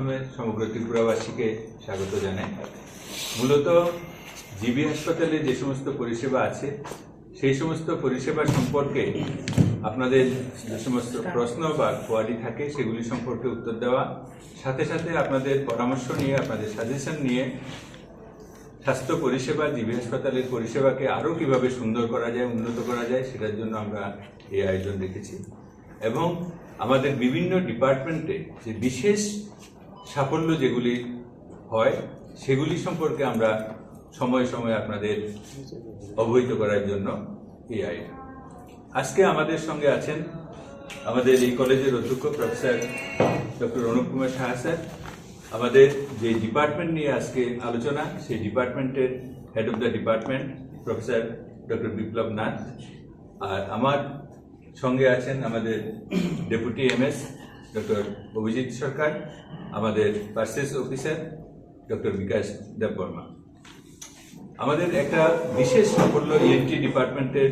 প্রথমে সমগ্র ত্রিপুরাবাসীকে স্বাগত জানাই। মূলত জিবি হাসপাতালে যে সমস্ত পরিষেবা আছে, সেই সমস্ত পরিষেবা সম্পর্কে আপনাদের যে সমস্ত প্রশ্ন বা কোয়ারি থাকে, সেগুলি সম্পর্কে উত্তর দেওয়া, সাথে সাথে আপনাদের পরামর্শ নিয়ে, আপনাদের সাজেশন নিয়ে স্বাস্থ্য পরিষেবা, জিবি হাসপাতালের পরিষেবাকে আরও কীভাবে সুন্দর করা যায়, উন্নত করা যায়, সেটার জন্য আমরা এই আয়োজন রেখেছি। এবং আমাদের বিভিন্ন ডিপার্টমেন্টে যে বিশেষ সাফল্য যেগুলি হয়, সেগুলি সম্পর্কে আমরা সময়ে সময়ে আপনাদের অবহিত করার জন্য এই আয়োজন আজকে আমাদের সঙ্গে আছেন আমাদের এই কলেজের অধ্যক্ষ professor doctor Anup Kumar Saha sir. আমাদের যে ডিপার্টমেন্ট নিয়ে আজকে আলোচনা, সেই ডিপার্টমেন্টের head of the department professor doctor Biplab Nath. আর আমার সঙ্গে আছেন আমাদের deputy MS doctor Abhijit Sarkar আমাদের purchase officer doctor Bikash Debbarma আমাদের একটা বিশেষ সাফল্য ইএনটি ডিপার্টমেন্টের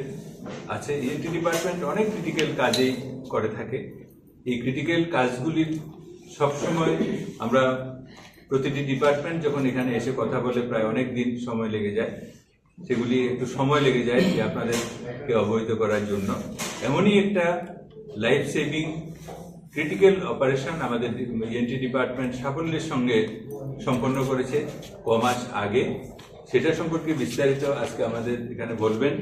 আছে। ইএনটি ডিপার্টমেন্ট অনেক ক্রিটিক্যাল কাজেই করে থাকে। এই ক্রিটিক্যাল কাজগুলির সবসময় আমরা প্রতিটি ডিপার্টমেন্ট যখন এখানে এসে কথা বলে প্রায় অনেক দিন সময় লেগে যায়, সেগুলি একটু সময় লেগে যায় যে আপনাদেরকে অবহিত করার জন্য। এমনই একটা লাইফ সেভিং ক্রিটিক্যাল অপারেশন আমাদের ইএনটি ডিপার্টমেন্ট সাফল্যের সঙ্গে সম্পন্ন করেছে ক মাস আগে সেটা সম্পর্কে বিস্তারিত আজকে আমাদের এখানে বলবেন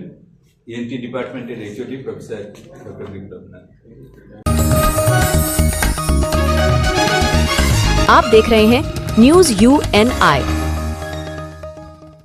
ইএনটি ডিপার্টমেন্টের HOD professor doctor Biplab Nath आप देख रहे हैं न्यूज यू एन आई